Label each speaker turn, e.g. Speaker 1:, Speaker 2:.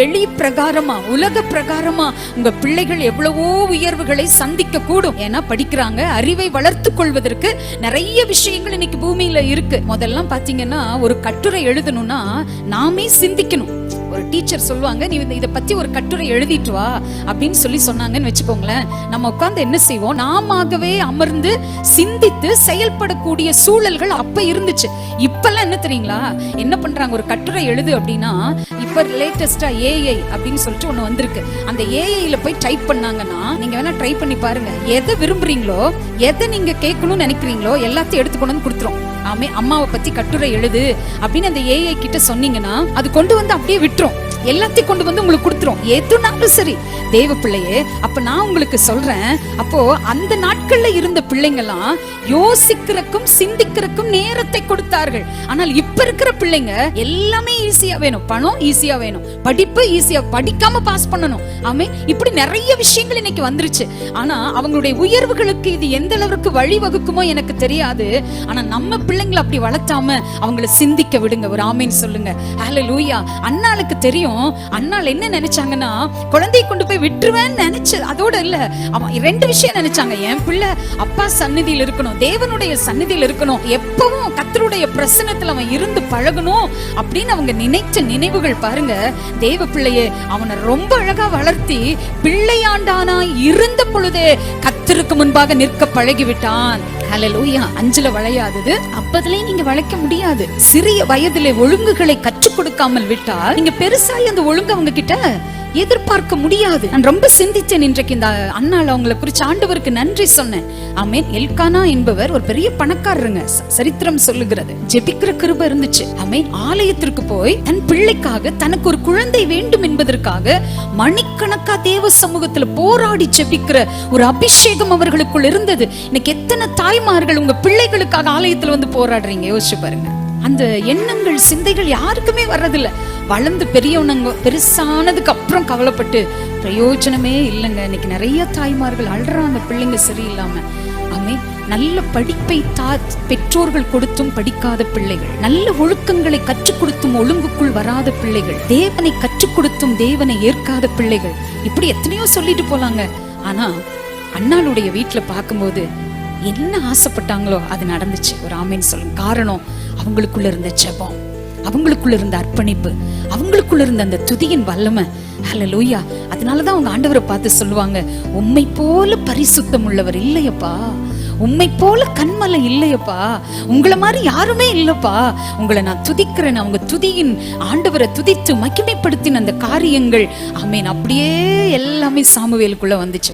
Speaker 1: வெளி பிரகாரமா உலக பிரகாரமா உங்க பிள்ளைகள் எவ்வளவோ உயர்வுகளை சந்திக்க கூடும் ஏன்னா படிக்கிறாங்க அறிவை வளர்த்து கொள்வதற்கு நிறைய விஷயங்கள் இன்னைக்கு பூமியில இருக்கு. முதல்லாம் பாத்தீங்கன்னா ஒரு கட்டுரை எழுதணும்னா நாமே சிந்திக்கணும். ஒரு டீச்சர் சொல்லுவாங்க நீ இந்த- இதை பத்தி ஒரு கட்டுரை எழுதிட்டு வா அப்படின்னு சொல்லி சொன்னாங்கன்னு வச்சுக்கோங்களேன். நம்ம உட்கார்ந்து என்ன செய்வோம்? நாமாகவே அமர்ந்து சிந்தித்து செயல்படக்கூடிய சூழல்கள் அப்ப இருந்துச்சு. இப்பெல்லாம் என்ன தெரியுங்களா? என்ன பண்றாங்க? ஒரு கட்டுரை எழுது அப்படின்னா சூப்பர் லேட்டஸ்டா ஏஐ அப்படின்னு சொல்லிட்டு ஒண்ணு வந்திருக்கு. அந்த ஏஐல போய் டைப் பண்ணாங்கன்னா நீங்க வேணா ட்ரை பண்ணி பாருங்க. எதை விரும்புறீங்களோ எதை நீங்க கேட்கணும்னு நினைக்கிறீங்களோ எல்லாத்தையும் எடுத்து கொண்டு வந்து கொடுத்துரும். ஆமே அம்மாவை பத்தி கட்டுரை எழுது அப்படின்னு அந்த ஏஐ கிட்ட சொன்னீங்கன்னா அது கொண்டு வந்து அப்படியே விட்டுரும். எல்லாத்தையும் கொண்டு வந்து உங்களுக்கு கொடுத்துரும். எதுனாலும் சரி. தேவ பிள்ளையே அப்ப நான் உங்களுக்கு சொல்றேன். அப்போ அந்த நாட்கள்ல இருந்த பிள்ளைங்கலாம் யோசிக்கிறக்கும் சிந்திக்கிறக்கும் நேரத்தை கொடுத்தார்கள். ஆனால் இப்ப இருக்கிற பிள்ளைங்க எல்லாமே ஈஸியா வேணும். பணம் ஈஸியா வேணும். படிப்பு ஈஸியா படிக்காம பாஸ் பண்ணணும். ஆமே இப்படி நிறைய விஷயங்கள் இன்னைக்கு வந்துருச்சு. ஆனா அவங்களுடைய உயர்வுகளுக்கு இது எந்த அளவுக்கு வழிவகுக்குமோ எனக்கு தெரியாது. ஆனா நம்ம பிள்ளைங்களை அப்படி வளர்த்தாம அவங்கள சிந்திக்க விடுங்க. ஒரு ஆமீன் சொல்லுங்க. ஹalleluya அண்ணாளுக்கு தெரியும். வரைக்கும் அண்ணாள் என்ன நினைச்சாங்கன்னா குழந்தையை கொண்டு போய் விட்டுருவேன்னு நினைச்சு அதோட இல்ல. அவன் ரெண்டு விஷயம் நினைச்சாங்க. என் பிள்ளை அப்பா சன்னதியில் இருக்கணும் தேவனுடைய சன்னதியில் இருக்கணும் எப்பவும் கத்தருடைய பிரசனத்துல அவன் இருந்து பழகணும் அப்படின்னு அவங்க நினைச்ச நினைவுகள் பாருங்க. தேவ பிள்ளையே அவனை ரொம்ப அழகா வளர்த்தி பிள்ளையாண்டானா இருந்த பொழுதே கத்தருக்கு முன்பாக நிற்க பழகிவிட்டான். அஞ்சுல வளையாதது அப்பதுலயே நீங்க வளைக்க முடியாது. சிறிய வயதிலே ஒழுங்குகளை கற்று கொடுக்காமல் விட்டால் நீங்க பெருசாய் அந்த ஒழுங்கு அவங்க கிட்ட எதிர்பார்க்க முடியாது. நான் ரொம்ப சிந்திச்சேன் இன்றைக்கு இந்த அண்ணால அவங்கள குறிச்சு ஆண்டவருக்கு நன்றி சொன்னேன். ஆமென். எல்கானா என்பவர் ஒரு பெரிய பணக்காரருங்க. சரித்திரம் சொல்லுகிறது. ஜெபிக்கிற கிருப இருந்துச்சு. ஆமென். ஆலயத்திற்கு போய் தன் பிள்ளைக்காக தனக்கு ஒரு குழந்தை வேண்டும் என்பதற்காக மணிக்கணக்கா தேவ சமூகத்துல போராடி ஜெபிக்கிற ஒரு அபிஷேகம் அவர்களுக்குள் இருந்தது. இன்னைக்கு எத்தனை தாய்மார்கள் உங்க பிள்ளைகளுக்காக ஆலயத்துல வந்து போராடுறீங்க? யோசிச்சு பாருங்க. அந்த எண்ணங்கள் சிந்தைகள் யாருக்குமே வர்றதில்ல. வளர்ந்து பெரியவனங்க பெருசானதுக்கு அப்புறம் கவலைப்பட்டு பிரயோஜனமே இல்லைங்க. இன்னைக்கு நிறைய தாய்மார்கள் அழுறாங்க பிள்ளைங்க சரியில்லாம. ஆமே நல்ல படிப்பை தா பெற்றோர்கள் கொடுத்தும் படிக்காத பிள்ளைகள் நல்ல ஒழுக்கங்களை கற்றுக் கொடுத்தும் ஒழுங்குக்குள் வராத பிள்ளைகள் தேவனை கற்றுக் கொடுத்தும் தேவனை ஏற்காத பிள்ளைகள். இப்படி எத்தனையோ சொல்லிட்டு போலாங்க. ஆனா அண்ணாளுடைய வீட்டுல பார்க்கும்போது என்ன ஆசைப்பட்டாங்களோ அது நடந்துச்சு. ஒரு ஆமீன் சொல்லுங்க. காரணம் அவங்களுக்குள்ள இருந்த ஜெபம் அவங்களுக்குள்ள இருந்த அர்ப்பணிப்பு அவங்களுக்குள்ள இருந்த அந்த துதியின் வல்லமை. ஹalleluya அதனாலதான் அவங்க ஆண்டவரை பார்த்து சொல்லுவாங்க உண்மை போல பரிசுத்தம் உள்ளவர் இல்லையப்பா. உண்மை போல கண்மலை இல்லையப்பா. உங்களை மாதிரி யாருமே இல்லப்பா. உங்களை நான் துதிக்கிறேன். அவங்க துதியின் ஆண்டவரை துதித்து மகிமைப்படுத்தின அந்த காரியங்கள். ஆமீன். அப்படியே எல்லாமே சாமுவேலுக்குள்ள வந்துச்சு.